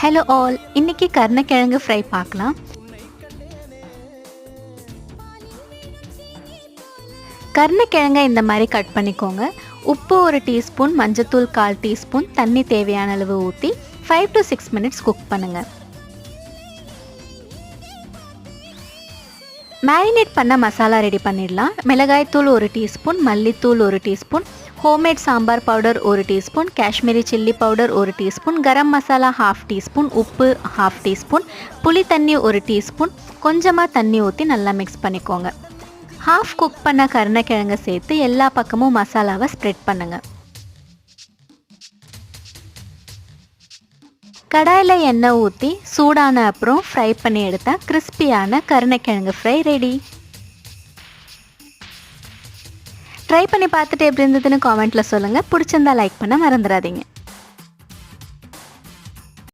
Hello all இன்னைக்கு கருணக்கிழங்கு fry பார்க்கலாம். கருணக்கிழங்கை இந்த மாதிரி கட் பண்ணிக்கோங்க. உப்பு ஒரு டீஸ்பூன் மஞ்சத்தூள் கால் டீஸ்பூன் தண்ணி தேவையான அளவு ஊற்றி five to six minutes cook பண்ணுங்கள் மேரினேட் பண்ண மசாலா ரெடி பண்ணிடலாம். மிளகாய்த்தூள் ஒரு டீஸ்பூன் மல்லித்தூள் ஒரு டீஸ்பூன் ஹோம்மேட் சாம்பார் பவுடர் ஒரு டீஸ்பூன் காஷ்மீரி சில்லி பவுடர் ஒரு teaspoon garam masala half teaspoon உப்பு ஹாஃப் டீஸ்பூன் புளி தண்ணி ஒரு டீஸ்பூன் கொஞ்சமாக தண்ணி ஊற்றி நல்லா மிக்ஸ் பண்ணிக்கோங்க. ஹாஃப் குக் பண்ண கருணக்கிழங்கை சேர்த்து எல்லா பக்கமும் மசாலாவை ஸ்ப்ரெட் பண்ணுங்கள் கடாயில் எண்ணெய் ஊற்றி சூடான அப்புறம் ஃப்ரை பண்ணி எடுத்தால் கிறிஸ்பியான கருணக்கிழங்கு ஃப்ரை ரெடி ட்ரை பண்ணி பார்த்துட்டு எப்படி இருந்ததுன்னு காமெண்ட்டில் சொல்லுங்கள் பிடிச்சிருந்தா லைக் பண்ண மறந்துடாதீங்க.